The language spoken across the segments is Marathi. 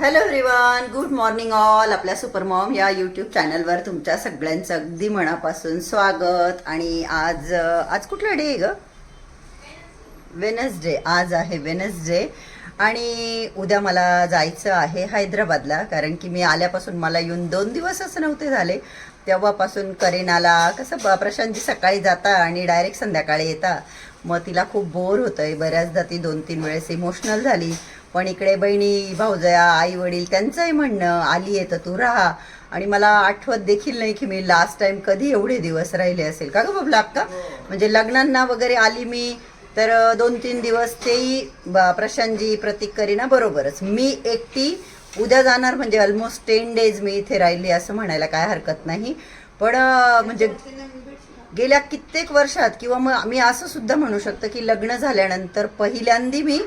Hello everyone good morning all आपल्या सुपरमॉम या यूट्यूब चॅनलवर तुमच्या सगळ्यांचं अगदी मनापासून स्वागत. आणि आज आज कुठला डे आहे ग? वेनसडे आज आहे वेनसडे आणि उद्या मला जायचं आहे हैदराबादला कारण की मी आल्यापासून मला येऊन दोन दिवसच नव्हते झाले. तेव्हापासून करीनाला कसं प्रशांतजी सकाळी जाता आणि डायरेक्ट संध्याकाळी येता. मग तिला खूप बोर होतंय. बऱ्याचदा ती दोन तीन वेळेस इमोशनल झाली. पण इकडे बहिणी भाऊजया आई वडील त्यांचंही म्हणणं आली आहे तर तू राहा. आणि मला आठवत देखील नाही की मी लास्ट टाइम कधी एवढे दिवस राहिले असेल. का ग बाबला अक्का म्हणजे लग्नांना वगैरे आली मी तर दोन तीन दिवस तेही ब- प्रशांतजी प्रतीक करीना बरोबरच. मी एकटी उद्या जाणार म्हणजे ऑलमोस्ट टेन डेज मी इथे राहिली असं म्हणायला काय हरकत नाही. पण म्हणजे गेल्या कित्येक वर्षात किंवा मग मी असं सुद्धा म्हणू शकतो की लग्न झाल्यानंतर पहिल्यांदी मी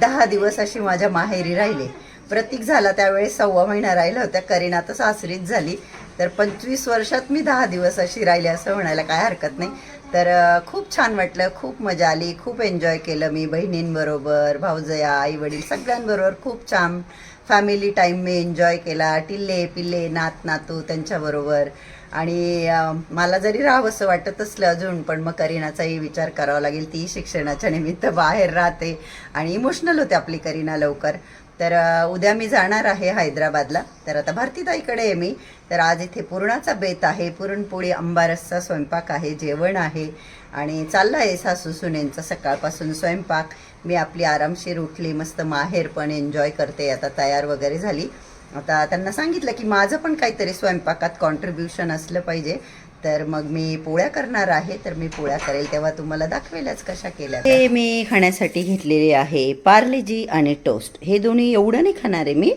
दहा दिवस अशी माझ्या माहेरी राहिले. प्रतीक झाला त्यावेळेस सव्वा महिना राहिला होत्या करीना तर सासरीच झाली. तर पंचवीस वर्षात मी दहा दिवस अशी राहिली असं म्हणायला काय हरकत नाही. तर खूप छान वाटलं खूप मजा आली खूप एन्जॉय केलं मी बहिणींबरोबर भाऊजया आई वडील सगळ्यांबरोबर खूप छान. फॅमिली टाईम मी एन्जॉय केला. टिल्ले पिल्ले नात नातू त्यांच्याबरोबर. आणि मला जरी राहावंसं वाटत असलं अजून पण मग करीनाचाही विचार करावा लागेल. ती शिक्षणाच्या निमित्त बाहेर राहते आणि इमोशनल होते आपली करीना लवकर. तर उद्या मी जाणार आहे हैदराबादला. तर आता भारतीताईकडे आहे मी. तर आज इथे पुरणाचा बेत आहे. पुरणपोळी आंबारसचा स्वयंपाक आहे जेवण आहे. आणि चालला आहे सासू सुनेंचा सकाळपासून स्वयंपाक. मी आपली आरामशीर उठली मस्त माहेर पण एन्जॉय करते. आता तयार वगैरे झाली. आता त्यांना सांगितलं की माझं पण काहीतरी स्वयंपाकात कॉन्ट्रीब्युशन असलं पाहिजे. तर मग मी पोळ्या करणार आहे. तर मी पोळ्या करेल तेव्हा तुम्हाला दाखवेलच कशा केल्या ते मी खाण्यासाठी घेतलेले आहे पार्लेजी आणि टोस्ट. हे दोन्ही एवढं नाही खाणार आहे मी.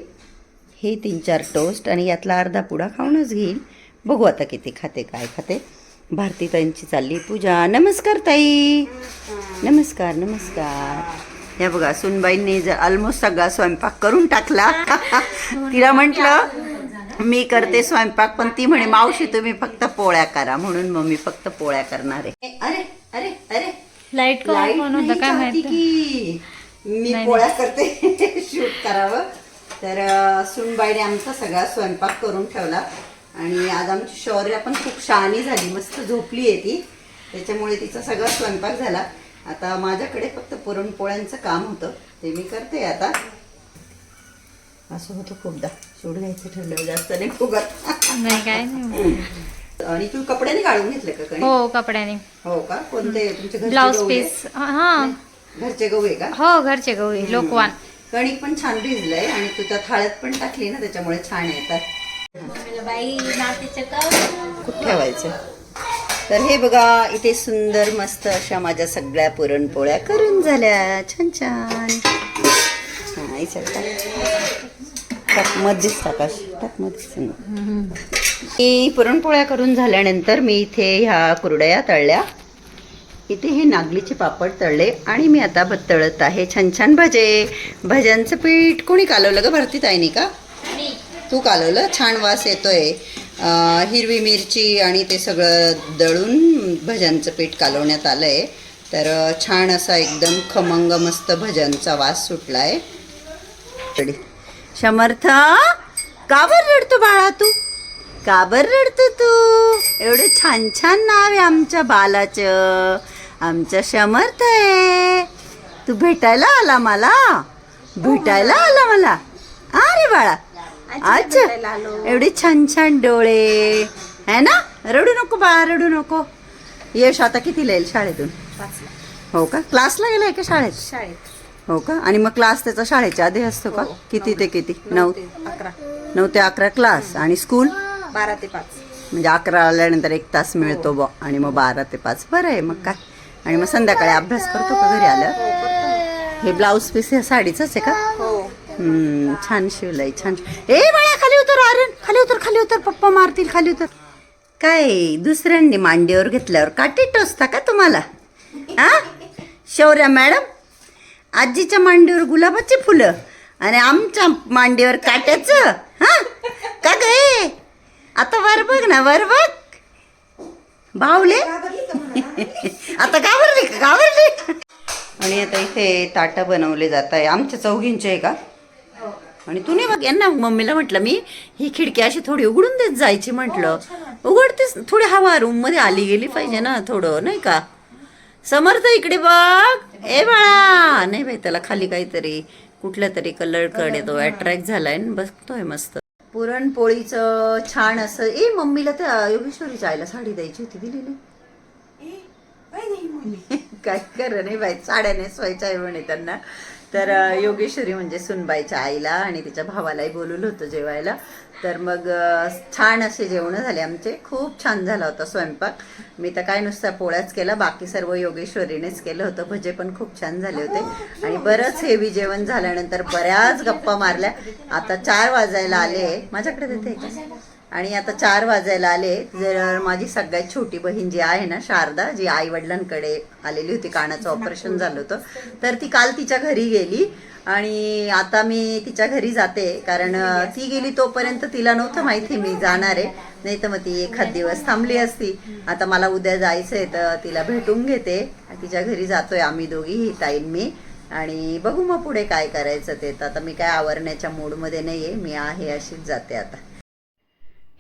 हे तीन चार टोस्ट आणि यातला अर्धा पुडा खाऊनच घेईल बघू आता किती खाते काय खाते. भारती ताईंची चालली पूजा. नमस्कार ताई. नमस्कार नमस्कार. या बघा सुनबाईंनी जर ऑलमोस्ट सगळा स्वयंपाक करून टाकला. तिला म्हटलं मी करते स्वयंपाक पण ती म्हणे मावशी तुम्ही फक्त पोळ्या करा. म्हणून मग मी फक्त पोळ्या करणार आहे. अरे अरे अरे. लाइट काय की. मी पोळ्या करते. शूट करावं. तर सुनबाईने आमचा सगळा स्वयंपाक करून ठेवला. आणि आज आमची शौर्य पण खूप शहाणी झाली. मस्त झोपली आहे ती. त्याच्यामुळे तिचा सगळा स्वयंपाक झाला. आता माझ्याकडे फक्त पुरणपोळ्यांचं काम होतं. ते मी करते आता. असं होतं खूपदा. सूट घ्यायचं ठरलं जास्त नाही फुगत. नाही काय नाही. आणि तू कपड्याने काढून घेतले का कणी? हो कपड्याने. हो का? कोणते? तुमचे घरचे ब्लाउज गहू आहे? पीस. हा घरचे गहू आहे का? हो घरचे गहू आहे, लोकवान. कणिक पण छान भिजलंय आणि तू त्या थाळ्यात पण टाकली ना त्याच्यामुळे छान येतात. कुठे ठेवायचं. तर हे बघा इथे सुंदर मस्त अशा माझ्या सगळ्या पुरणपोळ्या करून झाल्या. छान छान. हा, याच्यात टाक. मध्येच टाकाश टाक मध्येच मी पुरणपोळ्या करून झाल्यानंतर मी इथे ह्या कुरडया तळल्या. इथे हे नागलीचे पापड तळले आणि मी आता तळत आहे. छान छान भजे. भज्यांचं पीठ कोणी कालवलं ग? भरती ताईनी का तू कालवलं? छान वास येतोय. हिरवी मिरची आणि ते सगळं दळून भज्यांचं पीठ कालवण्यात आलं आहे तर छान असा एकदम खमंग मस्त भज्यांचा वास सुटला आहे समर्थ का बरं रडतो बाळा तू? का बरं रडतो तू? एवढं छान छान नाव आहे आमच्या बालाचं. आमचं समर्थ आहे. तू भेटायला आला मला? भेटायला आला मला? अरे बाळा. अच्छा. एवढे छान छान डोळे. है ना? रडू नको बाळा रडू नको. यश आता कितीला येईल शाळेतून? हो का? क्लासला गेलाय का शाळेत? शाळेत. हो का? आणि मग क्लास त्याचा शाळेच्या आधी असतो का? किती ते किती? नऊ अकरा. नऊ ते अकरा क्लास. आणि स्कूल? बारा ते पाच. म्हणजे अकरा आल्यानंतर एक तास मिळतो ब आणि मग बारा ते पाच. बरं आहे मग काय? आणि मग संध्याकाळी अभ्यास करतो का घरी आल्यावर? हे ब्लाऊज पीस ह्या साडीच आहे का? हो. छान शिवलाय छान ए बाळा खाली उतर आरण खाली उतर खाली उतर पप्पा मारतील खाली उतर. काय दुसऱ्यांनी मांडीवर घेतल्यावर काठी टोचता का तुम्हाला? हा शौर्या मॅडम आजीच्या मांडीवर गुलाबाची फुलं आणि आमच्या मांडीवर काट्याचं हा? का गे आता वर बघ ना वर बघ. बावले आता गावरली का आणि आता इथे ताटं बनवले जात आहे. आमच्या चौघींचे आहे का? आणि तू नाही बघ यांना मम्मीला म्हटलं मी ही खिडकी अशी थोडी उघडून देत जायची म्हटलं. उघडतेस थोडी हवा रूममध्ये आली गेली पाहिजे ना थोडं नाही का? समर्थ इकडे बघ. ए बाळा. नाही बाई त्याला खाली काहीतरी कुठल्या तरी कलरकडे तो अट्रॅक्ट झालाय आणि बघतोय मस्त. पुरणपोळीचं छान असं ए मम्मीला त्या योगेश्वरीच्या आईला साडी द्यायची होती दिली नाही काय कर नाही बाई साड्या नेसवायच्या आहे म्हणे त्यांना. तर योगेश्वरी म्हणजे सुनबाईच्या आईला आणि तिच्या भावालाही बोलवलं होतं जेवायला. तर मग छान असे जेवणं झाले आमचे. खूप छान झाला होता स्वयंपाक. मी तर काय नुसता पोळ्याच केला बाकी सर्व योगेश्वरीनेच केलं होतं. भजे पण खूप छान झाले होते. आणि बरंच हेवी जेवण झाल्यानंतर बऱ्याच गप्पा मारल्या. आता चार वाजायला आले. माझ्याकडे देते का? आणि आता चार वाजायला आले. जर माझी सगळ्यात छोटी बहीण जी आहे ना शारदा जी आई वडिलांकडे आलेली होती कानाचं ऑपरेशन झालं होतं तर ती काल तिच्या घरी गेली. आणि आता मी तिच्या घरी जाते कारण ती गेली तोपर्यंत तिला नव्हतं माहिती मी जाणार आहे. नाही तर मग ती एखाद दिवस थांबली असती. आता मला उद्या जायचं आहे तर तिला भेटून घेते. तिच्या घरी जातोय आम्ही दोघी ही ताईन मी. आणि बघू मग पुढे काय करायचं ते. तर आता मी काय आवरण्याच्या मूडमध्ये नाही आहे मी आहे अशीच जाते आता.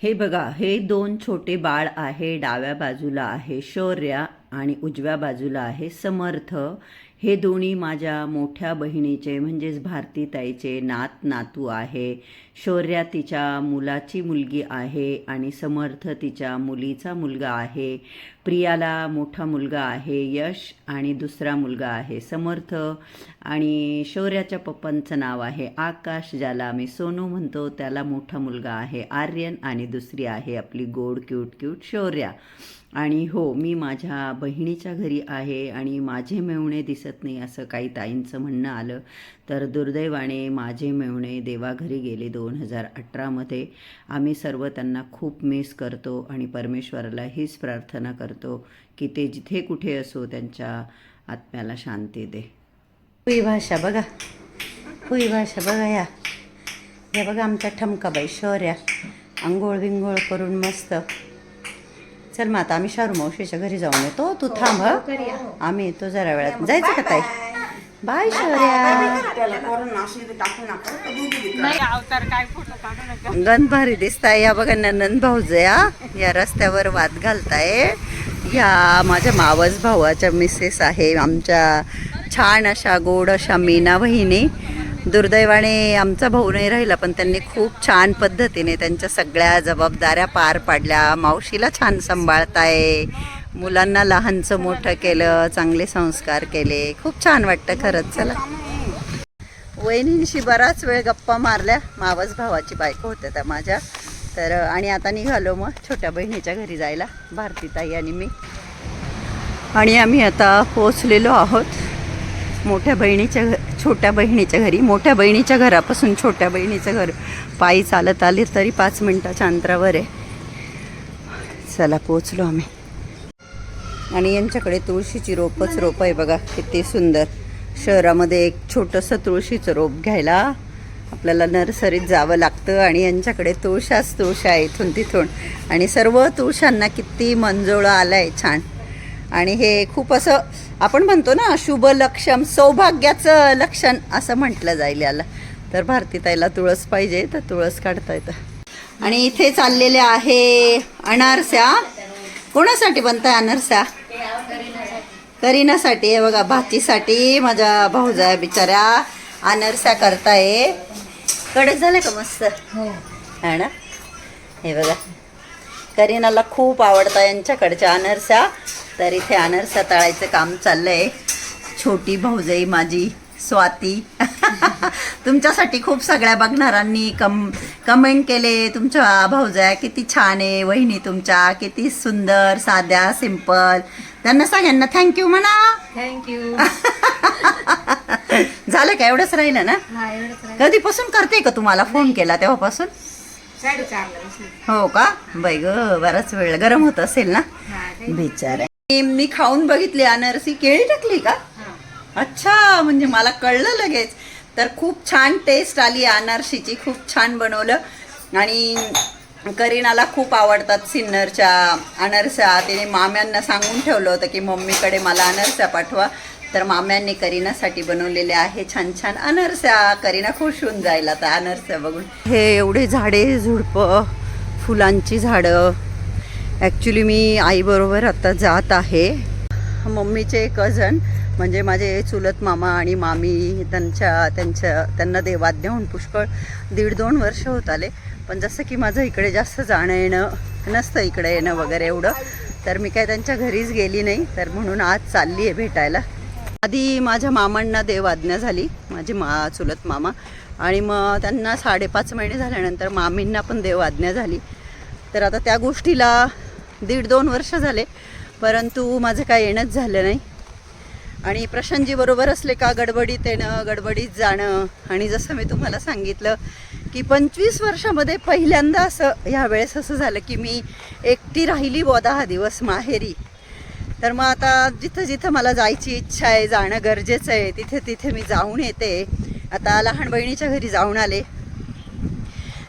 हे बघा हे दोन छोटे बाळ आहे डाव्या बाजूला आहे शौर्य आणि उजव्या बाजूला आहे समर्थ. हे दोन्ही माझ्या मोठ्या बहिणीचे म्हणजेच भारतीताईचे नात नातू आहे. शौर्या तिच्या मुलाची मुलगी आहे आणि समर्थ तिच्या मुलीचा मुलगा आहे. प्रियाला मोठा मुलगा आहे यश आणि दुसरा मुलगा आहे समर्थ आणि शौर्याच्या पप्पांचं नाव आहे आकाश ज्याला आम्ही सोनू म्हणतो. त्याला मोठा मुलगा आहे आर्यन आणि दुसरी आहे आपली गोड क्यूट क्यूट शौर्या. आणि हो मी माझ्या बहिणीच्या घरी आहे आणि माझे मेवणे दिसत नाही असं काही ताईंचं म्हणणं आलं तर दुर्दैवाने माझे मेवणे देवाघरी गेले दोन हजार अठरामध्ये. आम्ही सर्व त्यांना खूप मिस करतो आणि परमेश्वराला हीच प्रार्थना करतो. की ते जिथे कुठे असो त्यांच्या आत्म्याला शांती दे. हुई भाषा बघा. हुई भाषा बघा या. या बघा आमच्या ठमकाबाई शौर्या. आंघोळ बिंघोळ करून मस्त. चल मग आता आम्ही शारू मावशीच्या घरी जाऊन येतो. तू थांब हं. आम्ही येतो जरा वेळात. जायचं का ताई? बाय शौर्या. गण भारी दिसताय. या बघा नंदन भाऊजे या या रस्त्यावर वाद घालताय. या माझ्या मावस भावाच्या मिसेस आहे आमच्या छान अशा गोड अशा मीना बहिणी. दुर्दैवाने आमचा भाऊ नाही राहिला पण त्यांनी खूप छान पद्धतीने त्यांच्या सगळ्या जबाबदाऱ्या पार पाडल्या. मावशीला छान सांभाळताय मुलांना लहानचं मोठं केलं चांगले संस्कार केले. खूप छान वाटतं खरंच. चला. वहिनींशी बराच वेळ गप्पा मारल्या. मावस भावाची बायको होत्या त्या माझ्या. तर आणि आता निघालो मग छोट्या बहिणीच्या घरी जायला भारतीताई आणि मी. आणि आम्ही आता पोचलेलो आहोत मोठ्या बहिणीच्या घ छोट्या बहिणीच्या घरी. मोठ्या बहिणीच्या घरापासून छोट्या बहिणीचं घर पायी चालत आले तरी पाच मिनटाच्या अंतरावर आहे. चला पोचलो आम्ही. आणि यांच्याकडे तुळशीची रोपच रोप आहे बघा किती सुंदर. शहरामध्ये एक छोटंसं तुळशीचं रोप घ्यायला आपल्याला नर्सरीत जावं लागतं आणि यांच्याकडे तुळशाच तुळशा आहे इथून तिथून. आणि सर्व तुळशांना किती मंजोळं आलं आहे छान. आणि हे खूप असं आपण म्हणतो ना शुभ लक्षण सौभाग्याचं लक्षण असं म्हटलं जाईल याला. तर भारतीताईला तुळस पाहिजे तर तुळस काढता येतं. आणि इथे चाललेल्या आहे अनारस्या कोणासाठी बनताय अनारस्या करीनासाठी. आहे बघा भाचीसाठी. माझ्या भाऊजा बिचाऱ्या अनरस्या करताय. कडक झालं का मस्त? है. ना? हे बघा. करीनाला खूप आवडतं यांच्याकडच्या अनरस्या तर इथे अनरस्या तळायचं काम चाललंय. छोटी भाऊजाई माझी स्वाती. तुमच्यासाठी खूप सगळ्या बघणाऱ्यांनी कम कमेंट केले. तुमच्या भाऊजाया किती छान आहे वहिनी तुमच्या. किती सुंदर साध्या सिंपल त्यांना सगळ्यांना थँक्यू म्हणा. थँक्यू झालं का? एवढंच राहिलं ना? हा एवढंच राहिलं. कधीपासून करते का तुम्हाला फोन केला तेव्हापासून? साडेचारला बसली. हो का? बाई ग बराच वेळ गरम होत असेल ना? हा? बिचारा. मी खाऊन बघितली अनारसी. केळी टाकली का? हा. अच्छा म्हणजे मला कळलं लगेच. तर खूप छान टेस्ट आली अनारशीची खूप छान बनवलं. आणि करीनाला खूप आवडतात सिन्नरच्या अनारस्या तिने माम्यांना सांगून ठेवलं होतं की मम्मीकडे मला अनारस्या पाठवा. तर माम्यांनी करीनासाठी बनवलेले आहे छान छान अनरस्या करीना खुश होऊन जायला आता अनरस्या बघून. हे एवढे झाडे झुडपं फुलांची झाडं. ॲक्च्युली मी आईबरोबर आता जात आहे. मम्मीचे कझन म्हणजे माझे चुलत मामा आणि मामी त्यांच्या त्यांच्या त्यांना देवात देऊन पुष्कळ दीड दोन वर्ष होत आले. पण जसं की माझं इकडे जास्त जाणं येणं नसतं इकडे येणं वगैरे एवढं. तर मी काय त्यांच्या घरीच गेली नाही. तर म्हणून आज चालली आहे भेटायला. आधी माझ्या मामांना देवाज्ञा झाली माझे मा चुलत मामा. आणि मग त्यांना साडेपाच महिने झाल्यानंतर मामींना पण देवाज्ञा झाली. तर आता त्या गोष्टीला दीड दोन वर्ष झाले परंतु माझं काय येणंच झालं नाही. आणि प्रशांतजी बरोबर असले का गडबडीत येणं गडबडीत जाणं आणि जसं मी तुम्हाला सांगितलं की पंचवीस वर्षामध्ये पहिल्यांदा असं ह्या वेळेस असं झालं की मी एकटी राहिली बुवा दहा दिवस माहेरी. तर मग आता जिथं जिथं मला जायची इच्छा आहे जाणं गरजेचं आहे तिथे तिथे मी जाऊन येते. आता लहान बहिणीच्या घरी जाऊन आले.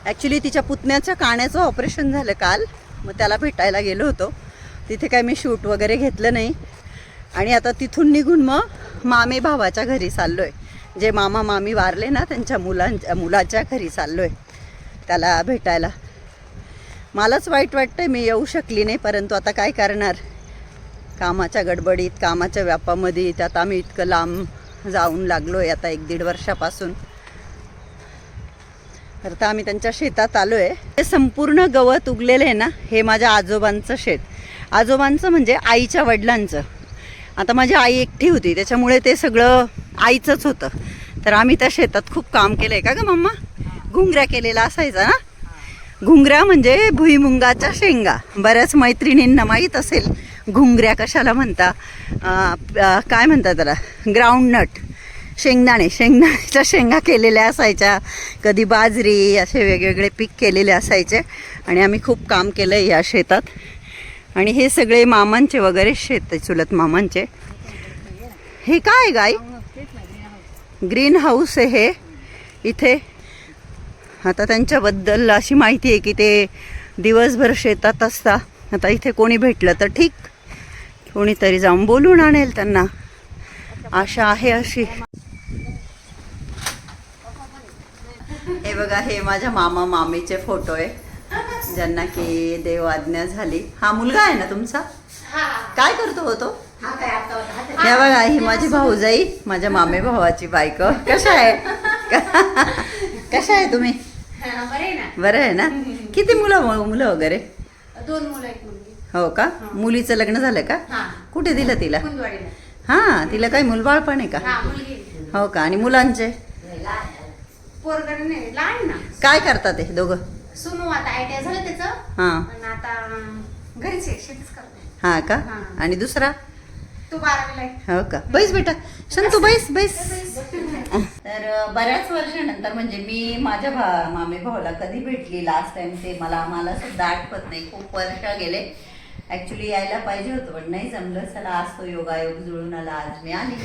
ॲक्च्युली तिच्या पुतण्याच्या काण्याचं ऑपरेशन झालं काल. मग त्याला भेटायला गेलो होतो. तिथे काय मी शूट वगैरे घेतलं नाही. आणि आता तिथून निघून मग मामे भावाच्या घरी चाललो आहे जे मामा मामी वारले ना त्यांच्या मुलांच्या मुलाच्या घरी चाललो आहे त्याला भेटायला. मलाच वाईट वाटतं मी येऊ शकली नाही परंतु आता काय करणार? कामाच्या गडबडीत कामाच्या व्यापामध्ये त्यात आम्ही इतकं लांब जाऊन लागलो आहे आता एक दीड वर्षापासून. तर आता आम्ही त्यांच्या शेतात आलो आहे हे संपूर्ण गवत उगलेलं आहे ना हे माझ्या आजोबांचं शेत. आजोबांचं म्हणजे आईच्या वडिलांचं. आता माझी आई एकटी होती त्याच्यामुळे ते सगळं आईचंच होतं. तर आम्ही त्या शेतात खूप काम केलं आहे का ग मम्मा? घुंगऱ्या केलेला असायचा ना? घुंगऱ्या म्हणजे भुईमुंगाच्या शेंगा. बऱ्याच मैत्रिणींना माहीत असेल. घुंगऱ्या कशाला म्हणता? काय म्हणतात त्याला? ग्राउंडनट शेंगदाणे. शेंगदाण्याच्या शेंगा केलेल्या असायच्या. कधी बाजरी असे वेगवेगळे पीक केलेले असायचे. आणि आम्ही खूप काम केलं आहे या शेतात. आणि हे सगळे मामांचे वगैरे शेत आहे चुलत मामांचे. हे काय गाय ग्रीन हाऊस आहे हे. इथे. आता त्यांच्याबद्दल अशी माहिती आहे की ते दिवसभर शेतात असता. आता इथे कोणी भेटलं तर ठीक. कोणीतरी जाऊन बोलून आणेल त्यांना. आशा आहे अशी. हे बघा हे माझ्या मामा मामीचे फोटो आहे ज्यांना की देव आज्ञा झाली. हा मुलगा आहे ना तुमचा? काय करतो हो तो? हे बघा ही माझी भाऊजाई माझ्या मामे भावाची बायको. कशा आहे? कशा आहे तुम्ही? बरे ना. बरं आहे ना? किती मुलं मुलं वगैरे? दोन मुलं हो का? मुलीचं लग्न झालं का? हा. कुठे दिलं तिला? हा तिला काही मुलबाळ पण आहे का? हा हो का? आणि मुलांचे? काय करतात ते दोघं? सुनू आता आय टी आय झालं त्याचं. हा. पण आता घरीच आहे शेतीच करते हा का. आणि दुसरा? हो का? बैस बेटा. संतू बैस बैस. तर बऱ्याच वर्षानंतर म्हणजे मी माझ्या भा मामे भावाला कधी भेटली? लास्ट टाइम ते मला मला सुद्धा आठवत नाही. खूप वर्ष गेले. ऍक्च्युली यायला पाहिजे होतं पण नाही जमलं. चला आज तो योगायोग जुळून आला आज मी आली.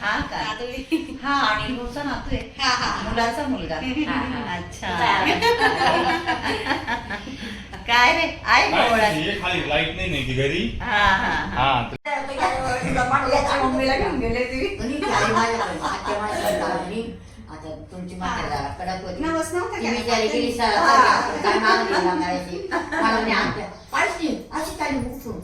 हा हा आणि भाऊचा नातू आहे. मुलाचा मुलगा. अच्छा. काय रे? आहे लाइट नाही नाही ती घरी. हा हा. मम्मीला घेऊन गेले तुम्ही आता तुमची म्हातारा कडक होती नवस नव्हता ती का? विचारी केली सर काय मागणी लागायची मला नाही आमच्या काहीच नाही अशी काही उठून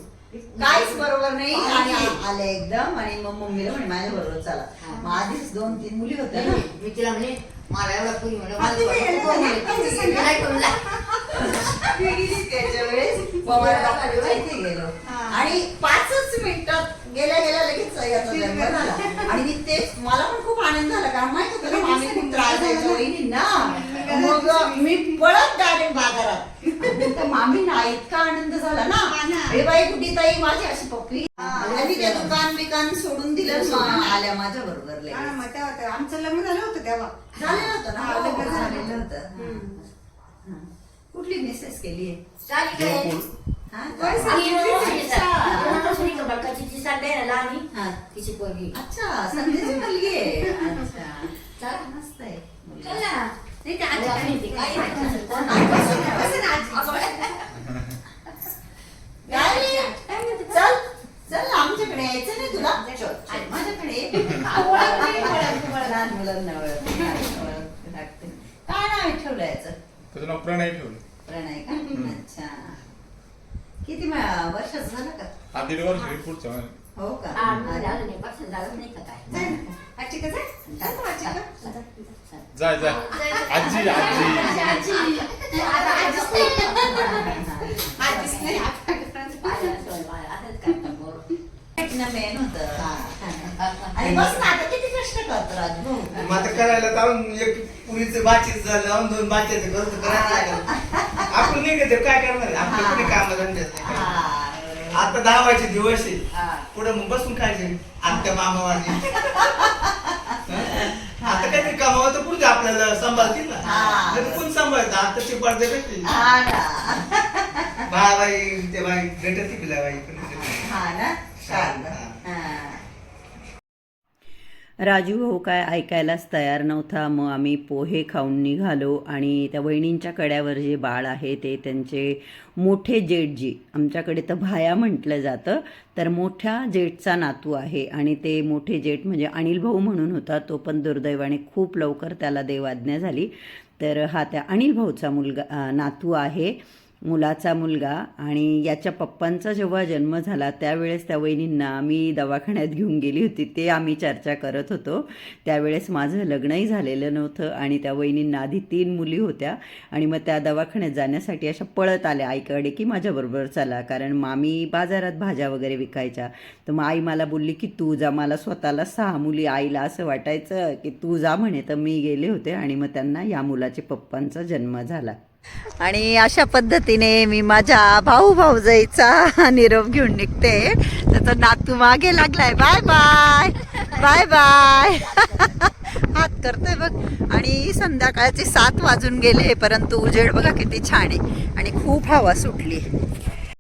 काहीच बरोबर नाही आणि आले एकदम आणि मग मम्मीला म्हणे माझ्या बरोबर चला मग आधीच दोन तीन मुली होत्या ना मी तिला म्हणे मला एवढा पुरी म्हणे आता तुम्ही मला कोण आहे? तुमचं सांगा. नाही कोणला. ती गेली त्याच्या वेळेस पवार गेलो आणि पाचच मिनिटात गेल्या गेल्या लगेच याचा जन्म झाला. आणि मी ते मला पण खूप आनंद झाला कारण माहीत होतं ना मामी खूप त्रास द्यायच्या वहिनींना मग मी पळत डायरेक्ट बाजारात. त्या मामींना इतका आनंद झाला ना. हे बाई कुठे ताई? माझी अशी पप्पी आणि ते दुकान बिकान सोडून दिलं आल्या माझ्या बरोबर हा, आमचं लग्न झालं होतं तेव्हा. झालेलं होतं ना? हा, हो, लग्न झालं. झालेलं होतं. हा. कुठली मेसेज केली आहे? हा आहे ना लहानी, हा. तिची पोरगी अच्छा संध्याची मुलगी आहे अच्छा. मस्त आहे. चल ना. नाही, ते आजी. माझ्याकडे यायचं नाही तुला चल, चल, माझ्याकडे. ओळख नाही, ओळख, ओळख. लहान मुलांना ओळख नाही, ओळख लागते. काय नाव आहे ठेवलं याचं प्रणय ठेवलं प्रणय का अच्छा किती वर्षाचं झालं का हा दीड वर्ष आहे पुढचं महिन्यात. हो का मग झालं नाही, पसंत झालं नाही का काय? जाय ना. आजी का जाय? जाय ना, आजी का? जाय जाय आजी आजी आजी. आता आजीच नाही. मेन होतं हा. आणि बस ना आता किती कष्ट करतो राजू मग आता करायला जाऊन एक पुरीचं बाचीच झालं जाऊन दोन बाच्याचं घर तर करायला लागलं आपण नाही ते काय करणार? आपलं कुणी काम नाही. आता दहावाचे दिवस आहे. पुढे मग बसून खायचे. आमच्या मामावाजी आता काहीतरी कमावं तर पुढे आपल्याला सांभाळतील ना. नाही कोण सांभाळतं? आताची पडदे भेटली हा ना. बाळाबाई ते बाई भेटत ती पिला बाई पण हा ना. हा. राजू भाऊ काय ऐकायलाच तयार नव्हता. मग आम्ही पोहे खाऊन निघालो आणि त्या वहिनींच्या कड्यावर जे बाळ आहे ते त्यांचे मोठे जेठजी आमच्याकडे तर भाया म्हटलं जातं तर मोठ्या जेठचा नातू आहे आणि ते मोठे जेठ म्हणजे अनिल भाऊ म्हणून होता. तो पण दुर्दैवाने खूप लवकर त्याला देवाज्ञा झाली. तर हा त्या अनिल भाऊचा मुलगा नातू आहे. मुलाचा मुलगा आणि याच्या पप्पांचा जेव्हा जन्म झाला त्यावेळेस त्या वहिनींना आम्ही दवाखान्यात घेऊन गेली होती ते आम्ही चर्चा करत होतो. त्यावेळेस माझं लग्नही झालेलं नव्हतं आणि त्या वहिनींना आधी तीन मुली होत्या आणि मग त्या दवाखान्यात जाण्यासाठी अशा पळत आल्या आईकडे की माझ्याबरोबर चला कारण मामी बाजारात भाज्या वगैरे विकायच्या. तर मग आई मला बोलली की तू जा मला स्वतःला सहा मुली आईला असं वाटायचं की तू जा म्हणे. तर मी गेले होते आणि मग त्यांना या मुलाचे पप्पांचा जन्म झाला. आणि अशा पद्धतीने मी माझ्या भाऊ भाऊजाईचा निरोप घेऊन निघते. तर तो नातू मागे लागलाय. Bye bye. Bye bye. हात करतोय बघ. आणि संध्याकाळचे सात वाजून गेले परंतु उजेड बघा किती छान आहे. आणि खूप हवा सुटली.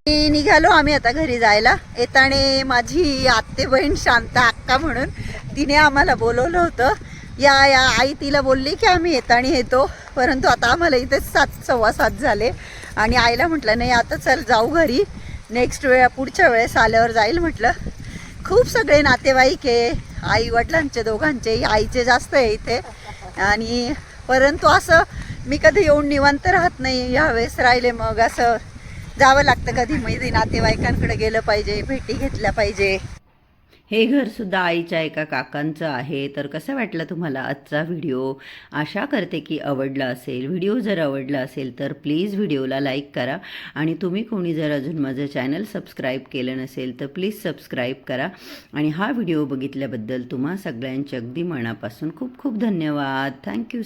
मी निघालो आम्ही आता घरी जायला. येताने माझी आत्ते बहीण शांता अक्का म्हणून तिने आम्हाला बोलवलं होतं. या या आई तिला बोलली की आम्ही येताना येतो. परंतु आता आम्हाला इथे सात सव्वा सात झाले. आणि आईला म्हटलं नाही आता चल जाऊ घरी. नेक्स्ट वेळ पुढच्या वेळेस आल्यावर जाईल म्हटलं. खूप सगळे नातेवाईक आहे आई वडिलांचे दोघांचे आईचे जास्त आहे इथे. आणि परंतु असं मी कधी येऊन निवांत राहत नाही. यावेळेस राहिले मग असं जावं लागतं कधी. मैत्री नातेवाईकांकडे गेलं पाहिजे भेटी घेतल्या पाहिजे. हे घरसुद्धा आईच्या एका काकांचं आहे. तर कसं वाटलं तुम्हाला आजचा व्हिडिओ? आशा करते की आवडला असेल. व्हिडिओ जर आवडला असेल तर प्लीज व्हिडिओला लाईक करा. आणि तुम्ही कोणी जर अजून माझं चॅनल सबस्क्राईब केलं नसेल तर प्लीज सबस्क्राईब करा. आणि हा व्हिडिओ बघितल्याबद्दल तुम्हा सगळ्यांच्या अगदी मनापासून खूप खूप धन्यवाद. थँक्यू